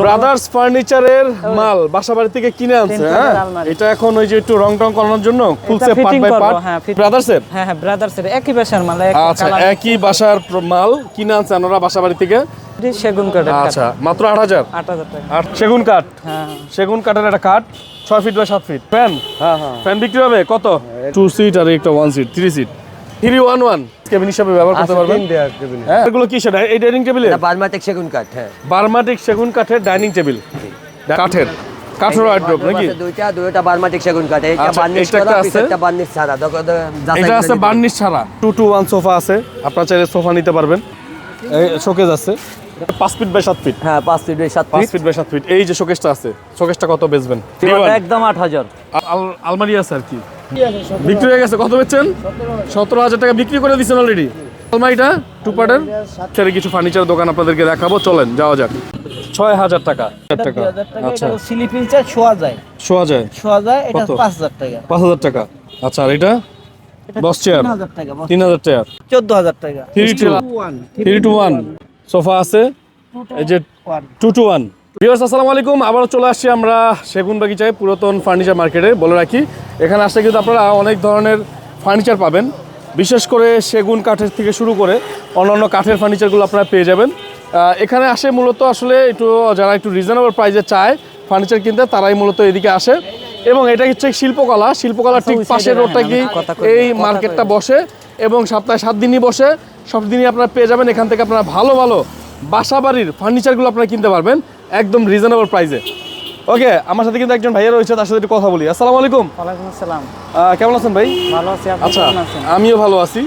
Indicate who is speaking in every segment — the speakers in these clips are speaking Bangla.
Speaker 1: ব্রাদার্স ফার্নিচারের মাল বাসা বাড়ি থেকে কিনে আনছে হ্যাঁ? এটা এখন ওই যে একটু রং টং করানোর জন্য খুলছে পার্ট বাই পার্ট
Speaker 2: fitting।
Speaker 1: ব্রাদার্সের
Speaker 2: হ্যাঁ হ্যাঁ ব্রাদার্সের একই বাসার মাল এক
Speaker 1: আচ্ছা একই বাসার মাল কিনে আনছেন ওরা বাসা বাড়ি থেকে
Speaker 2: সেগুন কাঠ।
Speaker 1: আচ্ছা মাত্র আট হাজার?
Speaker 2: আট হাজার টাকা।
Speaker 1: আর সেগুন কাঠ?
Speaker 2: হ্যাঁ।
Speaker 1: সেগুন কাঠের একটা কাঠ ছয় ফিট বাই সাত ফিট ফ্যান
Speaker 3: হ্যাঁ হ্যাঁ।
Speaker 1: ফ্যান বিক্রি হবে? কত? টু সিট আর একটা one seat three seat three one one cabin হিসাবে ব্যবহার করতে পারবেন।
Speaker 3: তিন দেওয়ার টেবিল
Speaker 1: হ্যাঁ। এগুলো কি সেটা? এই ডাইনিং টেবিলে
Speaker 3: এটা সেগুন কাঠ হ্যাঁ।
Speaker 1: বার্মাটিক সেগুন কাঠের ডাইনিং টেবিল কাঠের? কাঠের ওয়ার্ড্রোপ নাকি?
Speaker 3: দুইটা দুইটা বারমাটিক সেগুন কাঠ। এটা
Speaker 1: আচ্ছা,
Speaker 3: বার্নিশ করা
Speaker 1: আছে।
Speaker 3: বার্নিশ ছাড়া
Speaker 1: এটা আছে বার্নিশ ছাড়া। টু টু ওয়ান সোফা আছে। আপনার চাইলে সোফা নিতে পারবেন। শোকেজ আছে। পাঁচ ফিট বাই সাত ফিট
Speaker 3: হ্যাঁ পাঁচ feet by feet
Speaker 1: feet by সাত ফিট এই যে শোকেসটা আছে। শোকেসটা কত বেচবেন?
Speaker 3: একদম আট হাজার।
Speaker 1: আল- আলমারি আছে আর কি? বিক্রি হয়ে গেছে কত বেচছেন? সতেরো হাজার। টাকা বিক্রি করে দিচ্ছেন অলরেডি আলমারিটা টু পার্টের ছেড়ে কিছু ফার্নিচার দোকান আপনাদেরকে দেখাবো চলেন যাওয়া যাক। ছয় হাজার টাকা। টাকা? আচ্ছা।
Speaker 4: স্লিপিং চার্জ শোয়া যায়।
Speaker 1: শোয়া যায়?
Speaker 4: শোয়া যায় এটা পাঁচ হাজার টাকা।
Speaker 1: পাঁচ হাজার টাকা। আচ্ছা আর এটা? চেয়ার
Speaker 4: তিন হাজার টাকা চোদ্দ হাজার টাকা।
Speaker 1: Three two three two one sofa আছে? এই যে টু টু ওয়ান ভিউয়ার্স আসসালামু আলাইকুম। আবারও চলে আসছি আমরা সেগুন বাগিচায় পুরাতন ফার্নিচার মার্কেটে বলে রাখি। এখানে আসলে কিন্তু আপনারা অনেক ধরনের ফার্নিচার পাবেন। বিশেষ করে সেগুন কাঠের থেকে শুরু করে অন্যান্য কাঠের ফার্নিচারগুলো আপনারা পেয়ে যাবেন। এখানে আসে মূলত আসলে একটু যারা একটু রিজনেবল প্রাইসে চায় ফার্নিচার কিনতে তারাই মূলত এদিকে আসে। এবং এটা হচ্ছে শিল্পকলা। শিল্পকলার ঠিক পাশের রোডটা কি? এই মার্কেটটা বসে এবং সপ্তাহে সাত দিনই বসে। সব দিনই আপনারা পেয়ে যাবেন। এখান থেকে আপনারা ভালো ভালো বাসা বাড়ির ফার্নিচারগুলো আপনারা কিনতে পারবেন। একদম রিজনেবল প্রাইসে ওকে আমার সাথে কিন্তু একজন ভাইয়া রয়েছে তার সাথে একটু কথা বলি। আসসালামু আলাইকুম।
Speaker 2: ওয়ালাইকুম আসসালাম।
Speaker 1: কেমন আছেন ভাই?
Speaker 2: ভালো আছি আপনি
Speaker 1: আচ্ছা
Speaker 2: কেমন আছেন?
Speaker 1: আমিও ভালো আছি।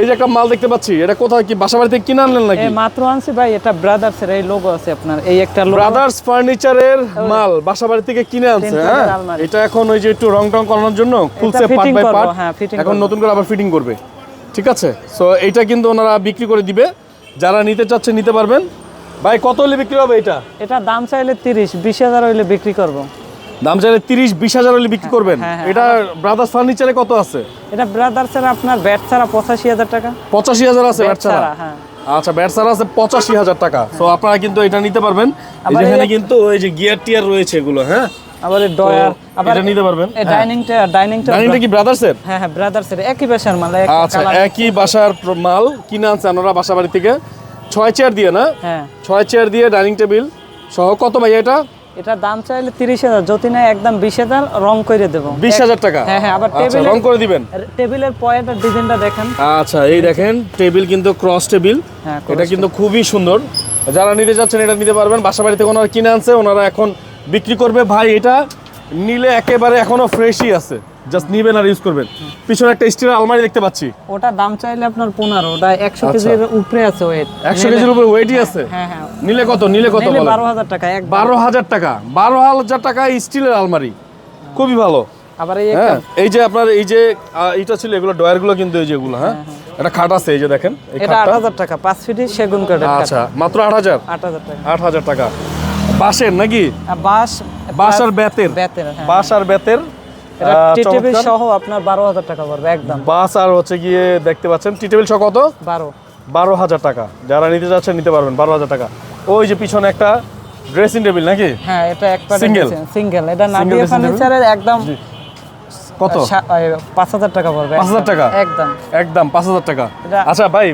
Speaker 1: এই যে একটা মাল দেখতে পাচ্ছি এটা কোথায় কি বাসা বাড়ি থেকে কিনে আনলেন নাকি?
Speaker 2: মাত্র আনছি ভাই এটা ব্রাদার্সের এই লোগো আছে আপনার এই একটা লোগো
Speaker 1: ব্রাদার্স ফার্নিচারের মাল বাসা বাড়ি থেকে কিনে আনছে হ্যাঁ? এটা এখন ওই যে একটু রং টং করানোর জন্য খুলছে পার্ট বাই পার্ট
Speaker 2: হ্যাঁ,
Speaker 1: এখন নতুন করে আবার ফিটিং করবে। ঠিক আছে? সো এটা কিন্তু ওনারা বিক্রি করে দিবে। যারা নিতে চাচ্ছে নিতে পারবেন। ভাই কত হলে বিক্রি হবে এটা?
Speaker 2: এটা দাম চাইলে তিরিশ বিশ হাজার হইলে বিক্রি করব।
Speaker 1: দাম চাইলে তিরিশ বিশ হাজার হলে বিক্রি করবেন?
Speaker 2: হ্যাঁ, হ্যাঁ,
Speaker 1: এটা ব্রাদার্স ফার্নিচারে কত আছে?
Speaker 2: এটা ব্রাদার্সের আপনার ব্যাট ছাড়া পঁচাশি হাজার টাকা।
Speaker 1: পঁচাশি হাজার আছে
Speaker 2: ব্যাট
Speaker 1: ছাড়া?
Speaker 2: হ্যাঁ।
Speaker 1: আচ্ছা ব্যাট ছাড়া আছে পঁচাশি হাজার টাকা। তো আপনারা কিন্তু এটা নিতে পারবেন। যেখানে কিন্তু ওই যে গিয়ার টিয়ার রয়েছে এগুলো হ্যাঁ?
Speaker 2: আবার এই ডয়ার আবার
Speaker 1: এটা নিতে পারবেন?
Speaker 2: এই ডাইনিংটা ডাইনিংটা
Speaker 1: ডাইনিংটা কি ব্রাদার্সের
Speaker 2: হ্যাঁ হ্যাঁ ব্রাদার্সের একই বাসার মাল
Speaker 1: আচ্ছা একই বাসার মাল কিনে আনছেন ওরা বাসা বাড়ি থেকে। ছয় চেয়ার দিয়ে না?
Speaker 2: হ্যাঁ।
Speaker 1: ছয় চেয়ার দিয়ে ডাইনিং টেবিল সহ কত ভাই এটা?
Speaker 2: এটা দাম চাইলে তিরিশ হাজার যদি না একদম বিশ হাজার রং করে দেবো।
Speaker 1: বিশ হাজার টাকা?
Speaker 2: হ্যাঁ হ্যাঁ আবার
Speaker 1: আচ্ছা
Speaker 2: টেবিলের
Speaker 1: রং করে দিবেন।
Speaker 2: টেবিলের পয়েন্টের ডিজাইনটা দেখেন।
Speaker 1: আচ্ছা এই দেখেন টেবিল কিন্তু ক্রস টেবিল
Speaker 2: হ্যাঁ,
Speaker 1: এটা কিন্তু খুবই সুন্দর। যারা নিতে যাচ্ছেন এটা নিতে পারবেন। বাসা বাড়িতে ওনারা কিনে আনছে ওনারা এখন বিক্রি করবে। ভাই এটা নিলে একেবারে এখনও ফ্রেশই আছে। জাস্ট নিবেন আর ইউজ করবেন। পিছনে একটা স্টিলের আলমারি দেখতে পাচ্ছি।
Speaker 2: ওটা দাম চাইলে আপনার পনেরো ওটা একশো
Speaker 1: আচ্ছা।
Speaker 2: কেজির উপরে আছে ওয়েট
Speaker 1: একশো কেজির উপরে ওয়েটই আছে?
Speaker 2: হ্যাঁ হ্যাঁ
Speaker 1: নিলে কত নিলে কত বলেন?
Speaker 2: বারো হাজার টাকা এক
Speaker 1: বারো হাজার টাকা বারো হাজার টাকা স্টিলের আলমারি। খুবই ভালো।
Speaker 2: আবার এই একটা
Speaker 1: হ্যাঁ এই যে আপনার এই যে এটা ছিল এগুলো ডয়ারগুলো কিন্তু এই যেগুলো হ্যাঁ? একটা খাট আছে এই যে দেখেন এই
Speaker 2: এটা আট
Speaker 1: খাটটা
Speaker 2: হাজার টাকা পাঁচ ফিটি সেগুন কাঠের কাঠ।
Speaker 1: আচ্ছা মাত্র আট হাজার?
Speaker 2: আট হাজার টাকা।
Speaker 1: আট হাজার টাকা। বাঁশের নাকি?
Speaker 2: বাঁশ
Speaker 1: বাঁশ আর বেতের।
Speaker 2: বেতের হ্যাঁ।
Speaker 1: বাঁশ আর বেতের।
Speaker 2: এটা
Speaker 1: আহ,
Speaker 2: টি টেবিল
Speaker 1: চমৎকার।
Speaker 2: সহ আপনার বারো হাজার টাকা পড়বে একদম।
Speaker 1: বাস আর হচ্ছে গিয়ে দেখতে পাচ্ছেন টিটেবিল সহ কত?
Speaker 2: বারো।
Speaker 1: বারো হাজার টাকা। যারা নিতে যাচ্ছেন নিতে পারবেন বারো হাজার টাকা। ওই যে পিছনে একটা ড্রেসিং টেবিল নাকি?
Speaker 2: হ্যাঁ এটা এক
Speaker 1: সিঙ্গেল
Speaker 2: সিঙ্গেল এটা নাদিয়া ফার্নিচারের একদম
Speaker 1: কত?
Speaker 2: পাঁচ হাজার টাকা পড়বে।
Speaker 1: 5,000
Speaker 2: একদম,
Speaker 1: টাকা?
Speaker 2: একদম।
Speaker 1: একদম পাঁচ হাজার টাকা। আচ্ছা ভাই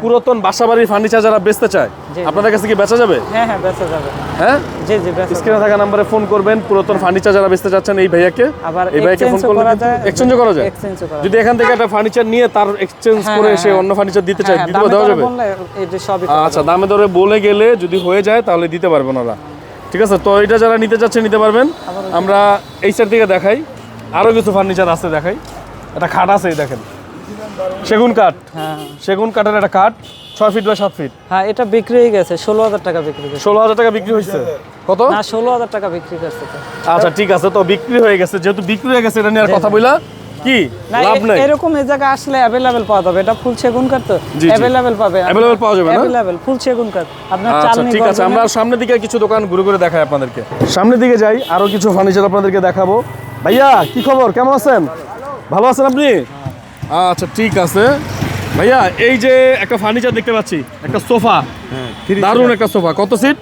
Speaker 1: পুরাতন বাসা বাড়ির ফার্নিচার যারা বেচতে চায় আপনাদের কাছে কি বেচা যাবে?
Speaker 2: হ্যাঁ হ্যাঁ বেঁচে যাবে।
Speaker 1: হ্যাঁ?
Speaker 2: জি জি বেঁচে
Speaker 1: স্ক্রিনে থাকা নম্বরে ফোন করবেন পুরাতন ফার্নিচার যারা বেচতে চাচ্ছেন এই ভাইয়াকে।
Speaker 2: আবার
Speaker 1: এই ভাইয়াকে ফোন করলে এক্সচেঞ্জ করা যায়।
Speaker 2: ও করা
Speaker 1: যদি এখান থেকে একটা ফার্নিচার নিয়ে তার এক্সচেঞ্জ
Speaker 2: হ্যাঁ,
Speaker 1: করে
Speaker 2: হ্যাঁ,
Speaker 1: সে
Speaker 2: হ্যাঁ।
Speaker 1: অন্য ফার্নিচার দিতে চায়
Speaker 2: হ্যাঁ,
Speaker 1: দিতে দেওয়া যাবে
Speaker 2: বললে এই যে সবই করা
Speaker 1: আচ্ছা দামে দরে বলে গেলে যদি হয়ে যায় তাহলে দিতে পারবেন ওরা। ঠিক আছে তো এটা যারা নিতে চাচ্ছে নিতে পারবেন। আমরা এই সাইড থেকে দেখাই। আরও কিছু ফার্নিচার আছে দেখাই। একটা খাট আছে দেখেন। সেগুন কাঠ।
Speaker 2: হ্যাঁ।
Speaker 1: সেগুন কাঠের একটা কাঠ ছয় ফিট বা সাত ফিট
Speaker 2: হ্যাঁ এটা বিক্রি হয়ে গেছে ষোলো হাজার টাকা বিক্রি
Speaker 1: ষোলো হাজার টাকা বিক্রি হয়েছে। কত?
Speaker 2: না ষোলো হাজার টাকা বিক্রি করছে
Speaker 1: আচ্ছা ঠিক আছে তো বিক্রি হয়ে গেছে। যেহেতু বিক্রি হয়ে গেছে এটা নিয়ে আর কথা বইলা কি? লাভ নাই?
Speaker 2: এরকম এই জায়গায় আসলে অ্যাভেলেবেল পাওয়া যাবে। এটা ফুল সেগুন কাঠ তো। অ্যাভেলেবেল পাবে।
Speaker 1: Available পাওয়া যাবে না?
Speaker 2: ফুল সেগুন কাঠ। আপনার
Speaker 1: আচ্ছা
Speaker 2: চালনি
Speaker 1: ঠিক আছে আমরা সামনের দিকে কিছু দোকান ঘুরে ঘুরে দেখাই আপনাদেরকে। সামনের দিকে যাই আরও কিছু ফার্নিচার আপনাদেরকে দেখাবো। ভাইয়া কি খবর? কেমন আছেন? ভালো আছেন আপনি? আচ্ছা ঠিক আছে। ভাইয়া এই যে একটা ফার্নিচার দেখতে পাচ্ছি একটা সোফা। দারুণ একটা সোফা। কত সিট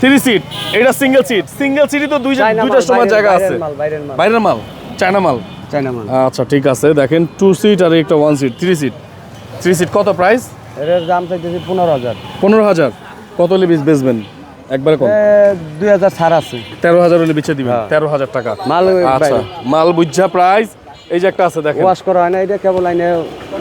Speaker 1: থ্রি সিট এটা সিঙ্গেল সিট সিঙ্গেল সিটই তো দুই দুইটার সময় জায়গা আছে। বাইরের মাল চায়না মাল।
Speaker 3: চাইনা মাল?
Speaker 1: আচ্ছা ঠিক আছে। দেখেন টু সিট আর একটা one seat three seat three seat কত প্রাইস
Speaker 3: এর দাম চাইতেছি পনেরো হাজার।
Speaker 1: পনেরো হাজার। কত হলে বেচ- বেচবেন? একবারে কম?
Speaker 3: দুই হাজার ছাড় আছে।
Speaker 1: তেরো হাজার হলে বেচে দিবেন। তেরো হাজার টাকা।
Speaker 3: মাল
Speaker 1: আচ্ছা মাল বুঝা প্রাইস এই যে একটা আছে দেখেন।
Speaker 3: ওয়াশ করা হয় না এটা কেবল আইনে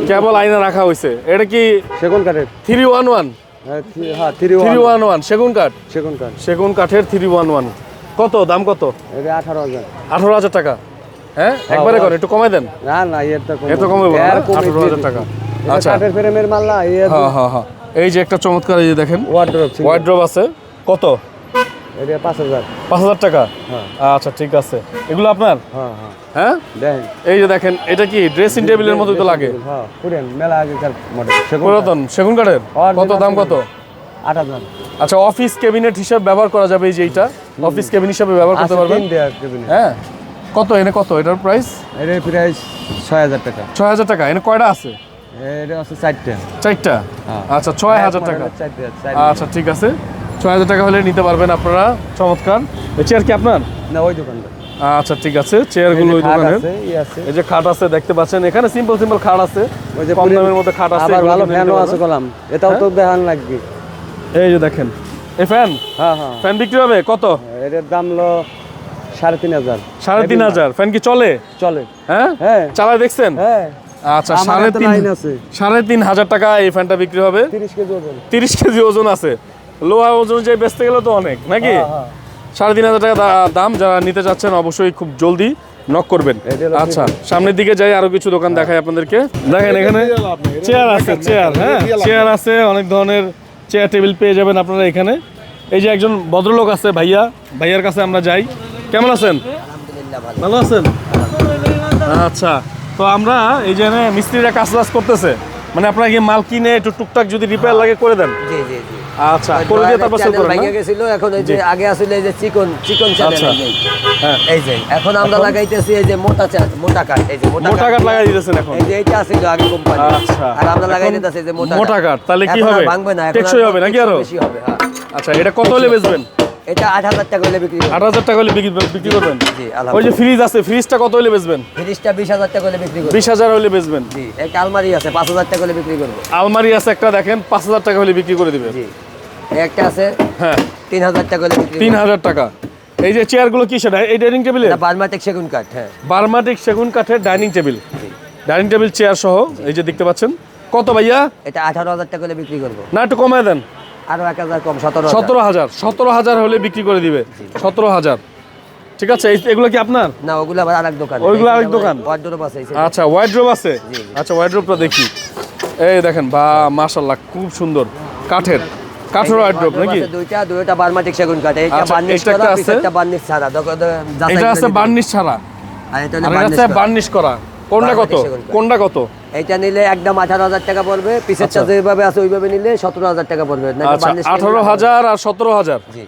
Speaker 1: কেবল আইনা রাখা হয়েছে। এটা কি
Speaker 3: সেগুন কাঠের?
Speaker 1: থ্রি ওয়ান ওয়ান
Speaker 3: হ্যাঁ থ্রি
Speaker 1: থ্রি ওয়ান ওয়ান সেগুন কাঠ?
Speaker 3: সেগুন কাঠ।
Speaker 1: সেগুন কাঠের থ্রি ওয়ান ওয়ান কত দাম কত?
Speaker 3: এটা আঠারো হাজার।
Speaker 1: আঠারো হাজার টাকা। হ্যাঁ একবারে করেন একটু কমাই দেন।
Speaker 3: না না এর তো
Speaker 1: এত কমে আঠারো হাজার টাকা। আচ্ছা।
Speaker 3: কাঠের ফ্রেমের মাল না
Speaker 1: হ্যাঁ হ্যাঁ হ্যাঁ। এই যে একটা চমৎকার এই যে দেখেন।
Speaker 3: ওয়ার্ড্রপ
Speaker 1: ওয়ার্ড্রপ আছে। কত?
Speaker 3: এটা পাঁচ হাজার।
Speaker 1: পাঁচ হাজার টাকা?
Speaker 3: হ্যাঁ।
Speaker 1: আচ্ছা ঠিক আছে। এগুলো আপনার?
Speaker 3: হ্যাঁ হ্যাঁ।
Speaker 1: হ্যাঁ?
Speaker 3: দেখেন
Speaker 1: এই যে দেখেন এটা কি ড্রেসিং টেবিলের মতোই তো লাগে?
Speaker 3: হ্যাঁ মেলা আগেকার মডেল
Speaker 1: পুরাতন সেগুন কাঠের? কত দাম কত?
Speaker 3: আট হাজার।
Speaker 1: আচ্ছা অফিস ক্যাবিনেট হিসাবে ব্যবহার করা যাবে এই যে এইটা। অফিস ক্যাবিন হিসাবে ব্যবহার করতে পারবেন? হ্যাঁ। কত এনে কত? এটার প্রাইস
Speaker 3: এর প্রাইস ছয় হাজার টাকা।
Speaker 1: ছয় হাজার টাকা। এনে কয়টা আছে?
Speaker 3: এটা আছে চারটে।
Speaker 1: চারটা। আচ্ছা ছয় হাজার টাকা। আচ্ছা ঠিক আছে। ছয় হাজার টাকা হলে নিতে পারবেন আপনারা। চমৎকার। চেয়ার কি আপনার?
Speaker 3: না ওই দোকানদার
Speaker 1: আচ্ছা ঠিক আছে। চেয়ারগুলো ওই
Speaker 3: খাট
Speaker 1: দোকানের।
Speaker 3: আছে, ই আছে।
Speaker 1: এই যে খাট আছে দেখতে পাচ্ছেন। এখানে সিম্পল সিম্পল খাট আছে।
Speaker 3: ওই যে
Speaker 1: কম দামের মধ্যে খাট আছে
Speaker 3: আবার ভালো ফ্যানও আছে কলাম। এটাও তো দেখান লাগবে।
Speaker 1: এই যে দেখেন। এই ফ্যান?
Speaker 3: হ্যাঁ হ্যাঁ।
Speaker 1: ফ্যান বিক্রি হবে? কত?
Speaker 3: এটার দাম হলো সাড়ে তিন হাজার।
Speaker 1: সাড়ে তিন হাজার। ফ্যান কি চলে?
Speaker 3: চলে।
Speaker 1: হ্যাঁ?
Speaker 3: হ্যাঁ।
Speaker 1: চালায় দেখছেন?
Speaker 3: হ্যাঁ।
Speaker 1: আচ্ছা সাড়ে তিন। সাড়ে তিন হাজার টাকা এই ফ্যানটা বিক্রি হবে?
Speaker 3: তিরিশ কেজি ওজন।
Speaker 1: তিরিশ কেজি ওজন আছে। লোহা ওজন যে বেচতে গেলে তো অনেক নাকি?
Speaker 3: হ্যাঁ,
Speaker 1: সাড়ে তিন হাজার টাকা দাম যারা নিতে চাচ্ছেন অবশ্যই খুব জলদি নক করবেন। আচ্ছা সামনের দিকে যাই আরও কিছু দোকান দেখাই আপনাদেরকে। দেখেন এখানে চেয়ার আছে চেয়ার হ্যাঁ। চেয়ার আছে অনেক ধরনের চেয়ার টেবিল পেয়ে যাবেন আপনারা এখানে। এই যে একজন ভদ্রলোক আছে ভাইয়া ভাইয়ার কাছে আমরা যাই। কেমন আছেন? ভালো। আছেন? আচ্ছা তো আমরা এই যে মিস্ত্রিরা কাজ টাজ করতেছে। মানে আপনারা কি মাল কিনে একটু টুকটাক যদি রিপেয়ার লাগে করে দেন?
Speaker 3: জি জি জি।
Speaker 1: আচ্ছা করে দিয়ে তারপর সেল করেন না?
Speaker 3: গেছিল এখন এই যে আগে আসলে এই যে চিকন চিকন চ্যানেল
Speaker 1: আচ্ছা। হ্যাঁ।
Speaker 3: এই যে এখন আমরা লাগাইতেছি এই যে মোটা মোটা কাঠ এই যে
Speaker 1: মোটা লাগাই দিতেছেন এখন?
Speaker 3: এই যে আগে কোম্পানি
Speaker 1: আচ্ছা।
Speaker 3: আর আমরা লাগাই যে মোটা
Speaker 1: মোটা তাহলে কি হবে?
Speaker 3: ভাঙবে না
Speaker 1: টেকসই
Speaker 3: আর
Speaker 1: হবে নাকি আরও?
Speaker 3: বেশি হবে হ্যাঁ।
Speaker 1: আচ্ছা এটা কত হলে বেচবেন?
Speaker 3: এটা আট হাজার টাকা হলে বিক্রি করব
Speaker 1: আট হাজার টাকা হলে বিক্রি করবেন?
Speaker 3: জি
Speaker 1: ওই যে ফ্রিজ আছে ফ্রিজটা কত হলে বেচবেন?
Speaker 3: ফ্রিজটা বিশ হাজার টাকা হলে বিক্রি করব
Speaker 1: বিশ হাজার হলে বেচবেন।
Speaker 3: জি একটা আলমারি আছে পাঁচ হাজার টাকা হলে বিক্রি করব
Speaker 1: আলমারি আছে একটা দেখেন পাঁচ হাজার টাকা হলে বিক্রি করে দিবে
Speaker 3: জি একটা আছে
Speaker 1: হ্যাঁ।
Speaker 3: তিন হাজার টাকা হলে বিক্রি
Speaker 1: তিন হাজার টাকা। এই যে চেয়ারগুলো কি সেটা? এই ডাইনিং টেবিলে
Speaker 3: এটা বার্মাটিক সেগুন কাঠ হ্যাঁ।
Speaker 1: বার্মাটিক সেগুন কাঠের dining table. Dining table chair সহ এই যে দেখতে পাচ্ছেন। কত ভাইয়া?
Speaker 3: এটা আঠারো হাজার টাকা হলে বিক্রি করব।
Speaker 1: না একটু কমায় দেন।
Speaker 3: আরও এক হাজার কম সতেরো
Speaker 1: সতেরো হাজার সতেরো হাজার হলে বিক্রি করে দিবে। সতেরো হাজার। ঠিক আছে এগুলো কি আপনার?
Speaker 3: না ওগুলো আবার আরেক দোকান।
Speaker 1: আরেক
Speaker 3: আছে।
Speaker 1: আচ্ছা আছে? আচ্ছা দেখি। এই দেখেন বা খুব সুন্দর। কাঠের। কাঠের নাকি?
Speaker 3: দুইটা দুইটা বার্মাটিক সেগুন কাঠ। এটা
Speaker 1: আচ্ছা,
Speaker 3: বার্নিশ করা
Speaker 1: আছে?
Speaker 3: বার্নিশ ছাড়া।
Speaker 1: এটা আছে বার্নিশ ছাড়া।
Speaker 3: আর এটা হলো
Speaker 1: আর এটা
Speaker 3: বার্নিশ
Speaker 1: আছে বার্নিশ করা। কোনটা কত?
Speaker 3: বার্নিশ।
Speaker 1: কোনটা কত?
Speaker 3: এইটা নিলে একদম আঠারো হাজার টাকা পড়বে পিছেরটা
Speaker 1: আচ্ছা।
Speaker 3: যেভাবে আছে ওইভাবে নিলে সতেরো হাজার টাকা পড়বে
Speaker 1: আচ্ছা আঠারো হাজার আর সতেরো হাজার?
Speaker 3: জি।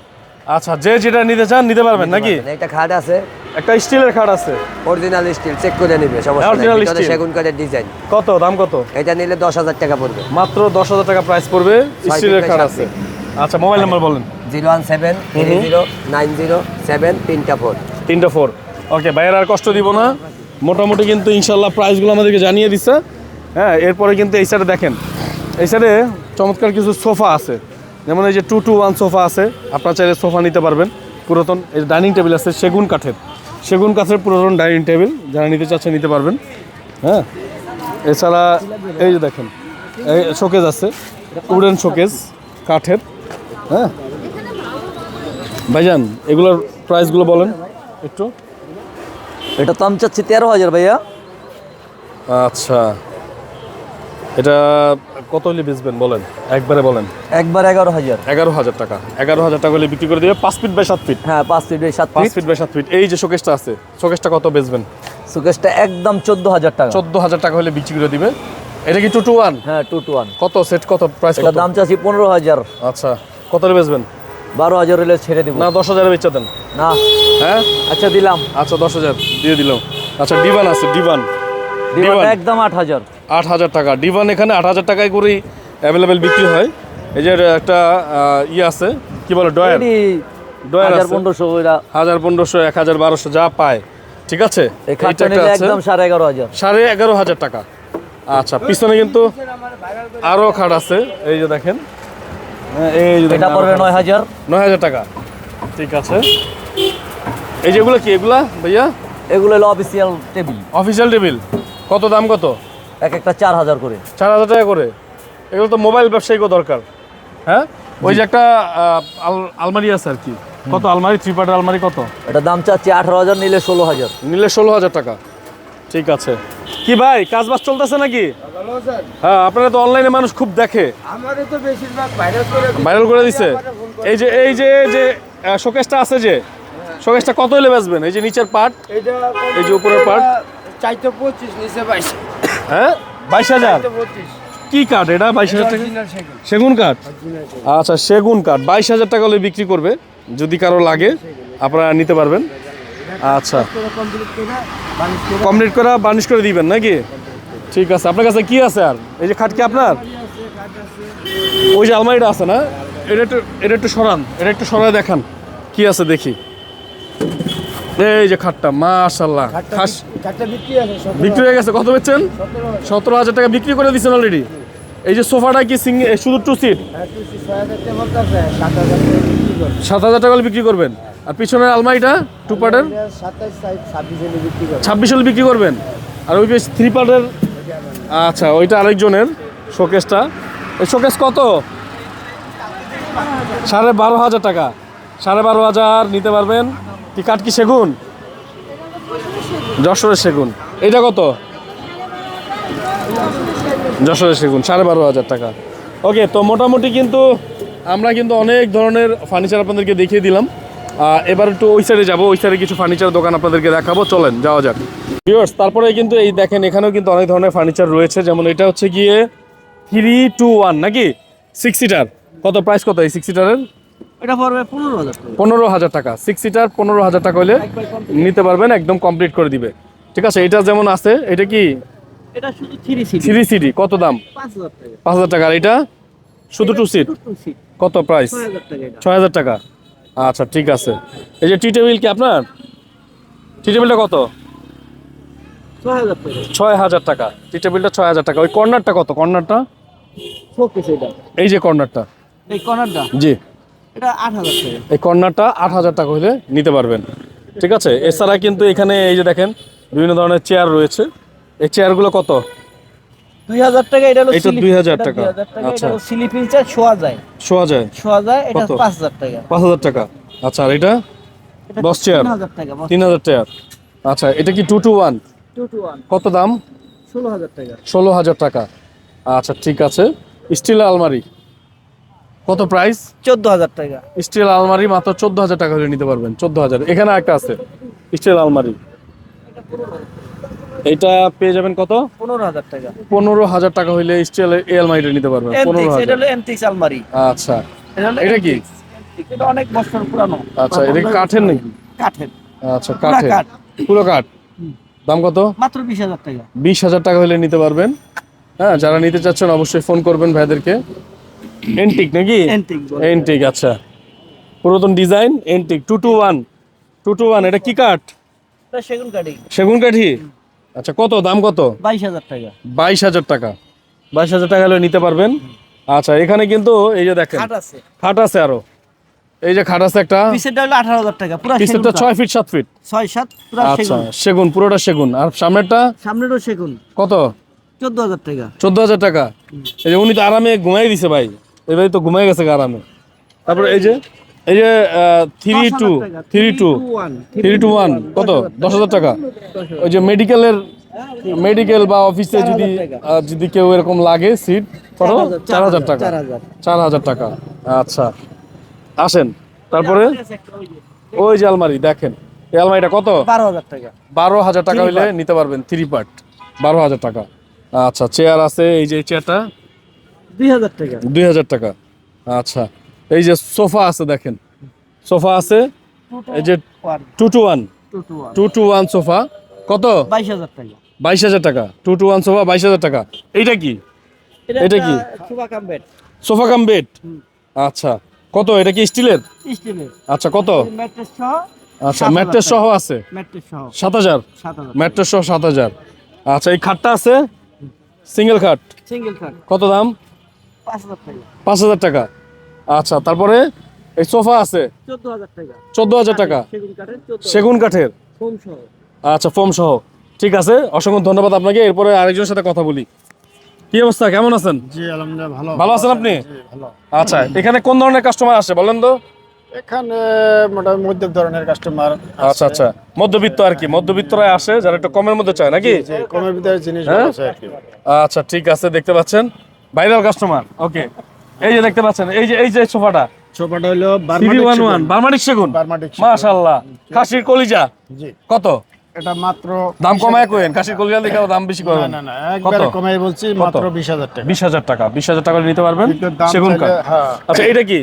Speaker 1: আচ্ছা যে যেটা নিতে চান নিতে পারবেন নাকি?
Speaker 3: একটা খাট আছে।
Speaker 1: একটা স্টিলের খাট আছে।
Speaker 3: অরিজিনাল স্টিল চেক করে নিবে সমস্যা
Speaker 1: Original
Speaker 3: ভিতরে সেগুন কাঠের ডিজাইন
Speaker 1: কত দাম কত?
Speaker 3: এটা নিলে দশ হাজার টাকা পড়বে।
Speaker 1: মাত্র দশ হাজার টাকা প্রাইস পড়বে স্টিলের খাট আছে। আচ্ছা মোবাইল নাম্বার বলেন।
Speaker 3: Zero one seven three zero nine zero seven তিনটা ফোর
Speaker 1: তিনটা ফোর ওকে ভাইয়ের আর কষ্ট দিব না। মোটামুটি কিন্তু ইনশাল্লাহ প্রাইসগুলো আমাদেরকে জানিয়ে দিচ্ছে হ্যাঁ এরপরে কিন্তু এই সাইডে দেখেন। এই সাইডে চমৎকার কিছু সোফা আছে। যেমন এই যে টু টু ওয়ান সোফা আছে। আপনার চাইলে সোফা নিতে পারবেন। পুরাতন এই ডাইনিং টেবিল আছে, সেগুন কাঠের। সেগুন কাঠের পুরাতন ডাইনিং টেবিল যারা নিতে চাচ্ছে নিতে পারবেন। হ্যাঁ এছাড়া এই যে দেখেন, এই শোকেজ আছে। উডেন শোকেজ কাঠের। হ্যাঁ ভাইজান, এগুলোর প্রাইসগুলো বলেন একটু।
Speaker 5: এটা তো আমি চাচ্ছি তেরো হাজার ভাইয়া।
Speaker 1: আচ্ছা। এটা কত হলে বেচবেন বলেন? একবারে বলেন।
Speaker 5: একবার এগারো হাজার।
Speaker 1: এগারো হাজার টাকা। এগারো হাজার টাকা হলে বিক্রি করে দিবে পাঁচ ফিট বাই সাত ফিট।
Speaker 5: হ্যাঁ পাঁচ ফিট বাই সাত
Speaker 1: পাঁচ
Speaker 5: ফিট।
Speaker 1: বাই সাত ফিট। এই যে শোকেসটা আছে শোকেসটা কত বেচবেন?
Speaker 5: সুকেশটা একদম চোদ্দ হাজার টাকা।
Speaker 1: চোদ্দ হাজার টাকা হলে বিক্রি করে দিবে। এটা কি টু টু ওয়ান
Speaker 5: হ্যাঁ টু টু ওয়ান
Speaker 1: কত? সেট কত? প্রাইস
Speaker 5: দাম চাচ্ছি পনেরো হাজার।
Speaker 1: আচ্ছা। কত বেচবেন?
Speaker 5: বারো হাজার হলে ছেড়ে দিব।
Speaker 1: না দশ হাজারে বেচা দেন।
Speaker 5: না।
Speaker 1: হ্যাঁ?
Speaker 5: আচ্ছা দিলাম।
Speaker 1: আচ্ছা দশ হাজার দিয়ে দিলাম। আচ্ছা ডিভান আছে ডিভান। দিবান।
Speaker 5: একদম আট হাজার।
Speaker 1: আট হাজার টাকা। ডিভান এখানে আট হাজার টাকায় করেই অ্যাভেলেবেল বিক্রি হয়। এই যে একটা আহ, ইয়ে আছে কি বলে ডয়ার? ডয়ার
Speaker 5: হাজার
Speaker 1: আছে
Speaker 5: পনেরোশো
Speaker 1: হাজার পনেরোশো এক হাজার বারোশো যা পায়। ঠিক আছে।
Speaker 5: একদম সাড়ে এগারো হাজার।
Speaker 1: সাড়ে এগারো হাজার টাকা। আচ্ছা পিছনে কিন্তু আরও খাট আছে। এই যে দেখেন। এই যে
Speaker 5: এটা পড়বে নয় হাজার।
Speaker 1: নয় হাজার টাকা। ঠিক আছে। এই যেগুলো কি? এগুলা ভাইয়া?
Speaker 5: এগুলো হলো অফিসিয়াল টেবিল
Speaker 1: অফিসিয়াল টেবিল কত দাম কত?
Speaker 5: এক একটা চার হাজার করে।
Speaker 1: চার হাজার টাকা করে। এগুলো তো মোবাইল ব্যবসায়ীকেও দরকার। হ্যাঁ? ওই যে একটা আল- আলমারি আছে আর কি। কত আলমারি? থ্রি পার্টের আলমারি কত?
Speaker 5: এটা দাম চাচ্ছি আঠারো হাজার নিলে ষোলো হাজার।
Speaker 1: নিলে ষোলো হাজার টাকা। ঠিক আছে। কি ভাই কাজ বাজ চলতেছে নাকি? হ্যাঁ আপনারা তো অনলাইনে মানুষ খুব দেখে। ভাইরাল করে দিছে এই যে এই যে যে শোকেসটা আছে যে শোকেসটা কত হলে বেচবেন? এই যে নিচের পার্ট এই যে উপরের পার্ট
Speaker 3: চাইতে পঁচিশ নিচে বাইশ।
Speaker 1: হ্যাঁ? বাইশ হাজার? কি কাঠ এটা? বাইশ হাজার টাকা? সেগুন। কাঠ আচ্ছা সেগুন কাঠ বাইশ হাজার টাকা হলে বিক্রি করবে। যদি কারও লাগে আপনারা নিতে পারবেন। আচ্ছা। কমপ্লিট করা বার্নিশ করে দিবেন নাকি? ঠিক আছে আপনার কাছে কি আছে আর? এই যে খাট কি আপনার? ওই যে আলমারিটা আছে না? এটা একটু এটা একটু সরান এটা একটু সরায় দেখান কি আছে দেখি। এই যে খাটটা মাশাল্লাহ খাস
Speaker 3: বিক্রি
Speaker 1: হয়ে গেছে কত বেচছেন? সতেরো হাজার। টাকা বিক্রি করে দিচ্ছেন অলরেডি এই যে সোফাটা কি শুধু টু সিট
Speaker 3: হ্যাঁ বলতে আছে সাত হাজার টাকা বিক্রি
Speaker 1: করবেন। আর পিছনের আলমারিটা টু পার্টের
Speaker 3: ছাব্বিশ বিক্রি
Speaker 1: করবেন। আর ওই যে থ্রি পার্টের আচ্ছা ওইটা আরেকজনের শোকেসটা। এই শোকেস কত? সাড়ে বারো হাজার টাকা। সাড়ে বারো হাজার নিতে পারবেন। কি কাঠ কি সেগুন? যশোরের সেগুন। এটা কত? যশোরের সেগুন, সাড়ে বারো হাজার টাকা। ওকে, তো মোটামুটি কিন্তু আমরা কিন্তু অনেক ধরনের ফার্নিচার আপনাদেরকে দেখিয়ে দিলাম। এবার একটু ওই সাইডে যাব, ওই সাইডে কিছু ফার্নিচার দোকান আপনাদেরকে দেখাবো। চলেন, যাওয়া যাক। ভিউয়ার্স তারপরে কিন্তু এই দেখেন এখানেও কিন্তু অনেক ধরনের ফার্নিচার রয়েছে। যেমন এটা হচ্ছে গিয়ে থ্রি টু ওয়ান নাকি? সিক্স সিটার কত প্রাইস কত এই সিক্স সিটারের
Speaker 4: এটা পড়বে পনেরো হাজার টাকা।
Speaker 1: পনেরো হাজার টাকা। সিক্স সিটার পনেরো হাজার টাকা হলে নিতে পারবেন একদম কমপ্লিট করে দিবে। ঠিক আছে এটা যেমন আছে এটা কি?
Speaker 4: এটা শুধু থ্রি সিটি
Speaker 1: কত দাম?
Speaker 4: পাঁচ হাজার টাকা।
Speaker 1: আর এটা? শুধু টু সিট কত প্রাইস
Speaker 4: ছয় হাজার টাকা
Speaker 1: আচ্ছা ঠিক আছে। এই যে টি টেবিল কি আপনার? টি টেবিলটা কত?
Speaker 4: ছয় হাজার টাকা
Speaker 1: হাজার টি টেবিলটা ছয় হাজার টাকা। ওই কর্নারটা কত? কর্নারটা? এই যে কর্নারটা।
Speaker 4: এই কর্নারটা?
Speaker 1: জি।
Speaker 4: এটা আট হাজার টাকা
Speaker 1: এই কর্নারটা আট হাজার টাকা হলে নিতে পারবেন। ঠিক আছে? এছাড়া কিন্তু এখানে এই যে দেখেন বিভিন্ন ধরনের চেয়ার রয়েছে। এই চেয়ারগুলো কত?
Speaker 4: দুই হাজার টাকা এটা হলো
Speaker 1: এটা
Speaker 4: স্লিপ-
Speaker 1: 2000 টাকা। আচ্ছা।
Speaker 4: এটা স্লিপিং চেয়ার শোয়া যায়।
Speaker 1: শোয়া যায়।
Speaker 4: শোয়া যায় এটা
Speaker 1: কত?
Speaker 4: পাঁচ হাজার টাকা।
Speaker 1: পাঁচ হাজার টাকা। আচ্ছা আর এটা? Boss chair?
Speaker 4: তিন হাজার টাকা
Speaker 1: তিন হাজার টাকা। আচ্ছা এটা কি টু টু ওয়ান কত দাম?
Speaker 4: ষোলো হাজার টাকা।
Speaker 1: ষোলো হাজার টাকা। আচ্ছা ঠিক আছে। স্টিল আলমারি। কত প্রাইস
Speaker 4: চোদ্দ হাজার টাকা।
Speaker 1: স্টিল আলমারি মাত্র চোদ্দ হাজার টাকা হলে নিতে পারবেন চোদ্দ হাজার। এখানে একটা আছে স্টিল আলমারি। এটা পেয়ে যাবেন কত?
Speaker 4: পনেরো হাজার টাকা।
Speaker 1: পনেরো হাজার টাকা হইলে স্টিল এই আলমারিটা নিতে পারবেন পনেরো
Speaker 4: এটা
Speaker 1: হাজার।
Speaker 4: হলো এনটিক্স আলমারি।
Speaker 1: আচ্ছা।
Speaker 4: এটা
Speaker 1: কি?
Speaker 4: এটা অনেক বছর পুরানো।
Speaker 1: আচ্ছা এটা কি কাঠের নাকি?
Speaker 4: কাঠের।
Speaker 1: আচ্ছা কাঠের। পুরো কাঠ। দাম কত?
Speaker 4: মাত্র বিশ হাজার টাকা।
Speaker 1: বিশ হাজার টাকা হলে নিতে পারবেন। হ্যাঁ যারা নিতে চাচ্ছেন অবশ্যই ফোন করবেন ভাইদেরকে। এন্টিক নাকি?
Speaker 4: এনটিক
Speaker 1: আচ্ছা। পুরাতন design antique two two one two two one এটা কি কাঠ?
Speaker 4: সেগুন কাঠি।
Speaker 1: সেগুন কাঠি? আচ্ছা কত? দাম কত?
Speaker 4: বাইশ হাজার টাকা।
Speaker 1: বাইশ হাজার টাকা। বাইশ হাজার টাকা হলে নিতে পারবেন। আচ্ছা এখানে কিন্তু এই যে দেখেন
Speaker 4: খাট আছে।
Speaker 1: খাট আছে আরও। এই যে খাট আছে একটা।
Speaker 4: পিসেরটা হলো আঠারো হাজার টাকা পুরা
Speaker 1: পিসেরটা
Speaker 4: কাঠ।
Speaker 1: ছয় ফিট সাত ফিট।
Speaker 4: ছয় সাত পুরা
Speaker 1: আচ্ছা
Speaker 4: সেগুন।
Speaker 1: পুরোটা সেগুন। আর সামনেরটা?
Speaker 4: সামনেরও সেগুন।
Speaker 1: কত?
Speaker 4: চোদ্দ হাজার টাকা।
Speaker 1: চোদ্দ হাজার টাকা। এই যে উনি তো আরামে ঘুমাই দিছে ভাই। এবারে তো ঘুমাই গেছে আরামে। তারপরে এই যে এই যে three two three two three two one কত? দশ হাজার টাকা। ওই যে মেডিকেলের মেডিকেল বা অফিসে যদি যদি কেউ এরকম লাগে সিট কত? চার হাজার টাকা।
Speaker 4: চার হাজার
Speaker 1: টাকা। আচ্ছা। আসেন তারপরে? ওই যে আলমারি দেখেন। এই আলমারিটা কত?
Speaker 4: বারো হাজার টাকা।
Speaker 1: বারো হাজার টাকা হইলে নিতে পারবেন থ্রি পার্ট বারো হাজার টাকা। আচ্ছা চেয়ার আছে এই যে চেয়ারটা
Speaker 4: দুই হাজার টাকা।
Speaker 1: দুই হাজার টাকা। আচ্ছা এই যে সোফা আছে দেখেন। সোফা আছে এই যে two two one
Speaker 4: two two one
Speaker 1: sofa. কত?
Speaker 4: বাইশ হাজার টাকা।
Speaker 1: বাইশ হাজার টাকা। টু টু ওয়ান সোফা বাইশ হাজার টাকা। এইটা কি? এটা কি?
Speaker 4: Sofa cum bed.
Speaker 1: Sofa cum bed. আচ্ছা। কত? এটা কি স্টিলের?
Speaker 4: স্টিলের।
Speaker 1: আচ্ছা কত?
Speaker 4: ম্যাট্রেস সহ
Speaker 1: আচ্ছা ম্যাট্রেস সহ আছে?
Speaker 4: ম্যাট্রেস সহ।
Speaker 1: সাত হাজার?
Speaker 4: সাত হাজার
Speaker 1: ম্যাট্রেস সহ সাত হাজার। আচ্ছা এই খাটটা আছে? সিঙ্গেল খাট?
Speaker 4: সিঙ্গেল কাঠ
Speaker 1: কত দাম?
Speaker 4: পাঁচ হাজার টাকা।
Speaker 1: পাঁচ হাজার টাকা। আচ্ছা তারপরে এই সোফা আছে?
Speaker 4: চোদ্দ হাজার টাকা।
Speaker 1: চোদ্দ হাজার টাকা।
Speaker 4: সেগুন কাঠের চোদ্দ
Speaker 1: সেগুন কাঠের?
Speaker 4: ফোম সহ।
Speaker 1: আচ্ছা ফোম সহ। ঠিক আছে অসংখ্য ধন্যবাদ আপনাকে। এরপরে আরেকজনের সাথে কথা বলি। কি অবস্থা? কেমন আছেন?
Speaker 6: জি আলহামদুলিল্লাহ ভালো।
Speaker 1: ভালো আছেন আপনি?
Speaker 6: ভালো।
Speaker 1: আচ্ছা এখানে কোন ধরনের কাস্টমার আসে বলেন তো?
Speaker 6: এখানে মোটামুটি মধ্যম ধরনের কাস্টমার
Speaker 1: আচ্ছা আচ্ছা। মধ্যবিত্ত আর কি মধ্যবিত্তরাই আসে যারা একটু কমের মধ্যে চায় নাকি?
Speaker 6: কমের ভিতরে জিনিস
Speaker 1: হ্যাঁ? আচ্ছা ঠিক আছে দেখতে পাচ্ছেন। ভাইরাল কাস্টমার ওকে এই যে দেখতে পাচ্ছেন এই যে এই যে সোফাটা।
Speaker 6: সোফাটা হলো
Speaker 1: বার্মাটিক সেগুন।
Speaker 6: বার্মাটিক সেগুন।
Speaker 1: মাশাল্লাহ খাসির কলিজা।
Speaker 6: জি।
Speaker 1: কত?
Speaker 6: এটা মাত্র
Speaker 1: দাম কমায় খাসির কলিজা দেখে দাম বেশি
Speaker 6: না না না একবারে কমাই বলছি মাত্র বিশ হাজার টাকা।
Speaker 1: বিশ হাজার টাকা। বিশ হাজার টাকা নিতে পারবেন? সেগুন কাঠ।
Speaker 6: হ্যাঁ।
Speaker 1: আচ্ছা এটা কি?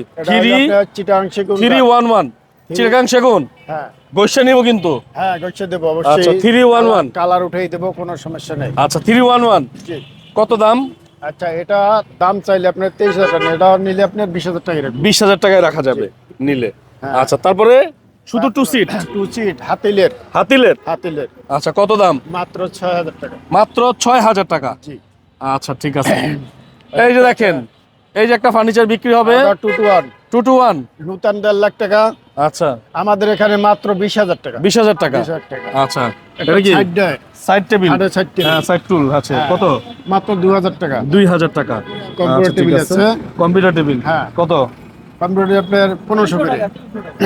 Speaker 6: চিটাং সেগুন
Speaker 1: থ্রি
Speaker 6: কাঠ।
Speaker 1: ওয়ান। ওয়ান চিরকাং সেগুন?
Speaker 6: হ্যাঁ।
Speaker 1: গৈসা নিব কিন্তু।
Speaker 6: হ্যাঁ দেবো
Speaker 1: আচ্ছা,
Speaker 6: অবশ্যই
Speaker 1: 311
Speaker 6: কালার উঠেই দেবো কোনো সমস্যা নেই।
Speaker 1: আচ্ছা থ্রি ওয়ান ওয়ান।
Speaker 6: জি।
Speaker 1: কত দাম?
Speaker 6: আচ্ছা এটা দাম চাইলে আপনার তেইশ হাজার টাকা এটা নিলে আপনার বিশ হাজার টাকা রাখবেন
Speaker 1: বিশ হাজার টাকায় রাখা যাবে নিলে।
Speaker 6: হ্যাঁ।
Speaker 1: আচ্ছা তারপরে? শুধু টু সিট
Speaker 6: টু সিট হাতিলের।
Speaker 1: হাতিলের?
Speaker 6: হাতিলের।
Speaker 1: আচ্ছা কত দাম?
Speaker 6: মাত্র ছয় হাজার টাকা।
Speaker 1: মাত্র ছয় হাজার টাকা? আচ্ছা ঠিক আছে। এই যে দেখেন এই যে একটা ফার্নিচার বিক্রি হবে।
Speaker 6: Two two one
Speaker 1: two two one
Speaker 6: নূতন দেড় লাখ টাকা।
Speaker 1: আচ্ছা।
Speaker 6: আমাদের এখানে মাত্র বিশ হাজার টাকা।
Speaker 1: বিশ হাজার টাকা?
Speaker 6: 20,000
Speaker 1: আচ্ছা। এটা কি? Side table
Speaker 6: table.
Speaker 1: হ্যাঁ সাইড টুল আছে। কত?
Speaker 6: মাত্র দু হাজার টাকা।
Speaker 1: দুই হাজার টাকা। আচ্ছা,
Speaker 6: table
Speaker 1: আছে।
Speaker 6: আছে।
Speaker 1: কম্পিউটার টেবিল
Speaker 6: হ্যাঁ।
Speaker 1: কত?
Speaker 6: কম্পিউটার আপনার পনেরোশো করে।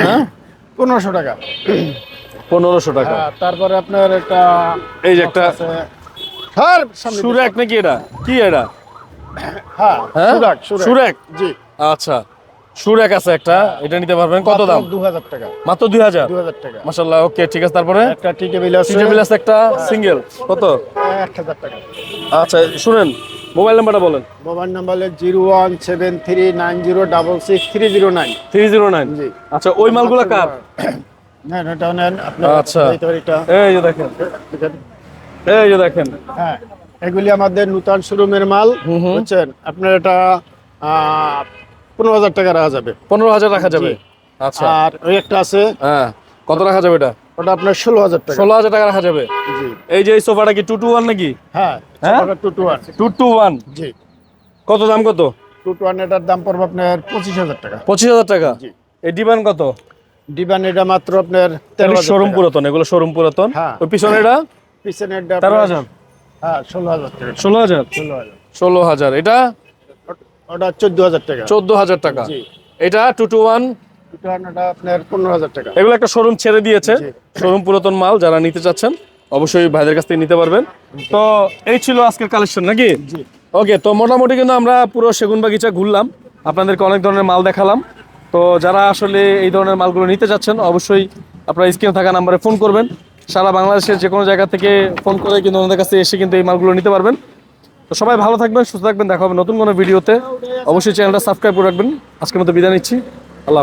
Speaker 6: হ্যাঁ? পনেরোশো টাকা।
Speaker 1: পনেরোশো টাকা।
Speaker 6: হ্যাঁ, তারপরে আপনার একটা
Speaker 1: এই যে একটা
Speaker 6: হ্যাঁ
Speaker 1: সুরেক নাকি এটা? কি এটা?
Speaker 6: হ্যাঁ
Speaker 1: হ্যাঁ?
Speaker 6: সুরাক সুরাক? জি।
Speaker 1: আচ্ছা সুরেক আছে একটা এটা নিতে পারবেন। কত দাম?
Speaker 6: দু হাজার টাকা।
Speaker 1: মাত্র দুই হাজার
Speaker 6: দু হাজার টাকা।
Speaker 1: মাসাল্লাহ ওকে ঠিক আছে তারপরে?
Speaker 6: একটা আছে।
Speaker 1: একটা সিঙ্গেল কত?
Speaker 6: এক হাজার টাকা।
Speaker 1: আচ্ছা শুনেন মোবাইল নাম্বারটা বলেন।
Speaker 6: Mobile number zero one seven three nine zero double six three zero nine.
Speaker 1: Three zero nine.
Speaker 6: জি।
Speaker 1: আচ্ছা ওই মালগুলো কার?
Speaker 6: হ্যাঁ এটা নেন। আপনার
Speaker 1: আচ্ছা।
Speaker 6: এই
Speaker 1: যে দেখেন। এই যে দেখেন।
Speaker 6: হ্যাঁ এগুলি আমাদের নূতন শোরুমের মাল বুঝছেন? আপনার এটা পনেরো হাজার টাকা রাখা যাবে।
Speaker 1: পনেরো হাজার রাখা যাবে। আচ্ছা।
Speaker 6: আর ওই একটা আছে।
Speaker 1: হ্যাঁ কত রাখা যাবে এটা?
Speaker 6: ওটা আপনার ষোলো হাজার টাকা।
Speaker 1: ষোলো হাজার টাকা রাখা যাবে?
Speaker 6: জি।
Speaker 1: এই যে এই সোফাটা কি টু টু ওয়ান নাকি?
Speaker 6: হ্যাঁ
Speaker 1: হ্যাঁ?
Speaker 6: Two two one
Speaker 1: two two one
Speaker 6: জি।
Speaker 1: কত দাম কত?
Speaker 6: টু টু ওয়ান এটার দাম পড়বে আপনার পঁচিশ হাজার টাকা।
Speaker 1: পঁচিশ হাজার টাকা?
Speaker 6: জি।
Speaker 1: এই ডিমান্ড কত?
Speaker 6: ডিবান এটা মাত্র আপনার তেরো
Speaker 1: শোরুম। পুরাতন? এগুলো শোরুম পুরাতন?
Speaker 6: হ্যাঁ।
Speaker 1: ওই পিছনে এটা?
Speaker 6: পিছনের এটা
Speaker 1: তেরো হাজার।
Speaker 6: হ্যাঁ ষোলো হাজার টাকা।
Speaker 1: ষোলো হাজার?
Speaker 6: ষোলো হাজার।
Speaker 1: ষোলো হাজার। এটা?
Speaker 6: ওটা চোদ্দ হাজার টাকা।
Speaker 1: চোদ্দ হাজার টাকা। এটা টু টু ওয়ান
Speaker 6: আপনার পনেরো হাজার টাকা।
Speaker 1: এগুলো একটা শোরুম ছেড়ে দিয়েছে। শোরুম পুরাতন মাল যারা নিতে চাচ্ছেন অবশ্যই ভাইদের কাছ থেকে নিতে পারবেন। তো এই ছিল আজকের কালেকশন নাকি? ওকে তো মোটামুটি কিন্তু আমরা পুরো সেগুন বাগিচা ঘুরলাম। আপনাদেরকে অনেক ধরনের মাল দেখালাম। তো যারা আসলে এই ধরনের মালগুলো নিতে চাচ্ছেন অবশ্যই আপনারা স্ক্রিনে থাকা নাম্বারে ফোন করবেন। সারা বাংলাদেশের যে কোনো জায়গা থেকে ফোন করে কিন্তু ওনাদের কাছে এসে কিন্তু এই মালগুলো নিতে পারবেন। তো সবাই ভালো থাকবেন সুস্থ থাকবেন। দেখা হবে নতুন কোনো ভিডিওতে। অবশ্যই চ্যানেলটা সাবস্ক্রাইব করে রাখবেন। আজকের মতো বিদায় নিচ্ছি। আল্লাহ